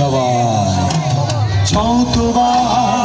সবাই ছতবার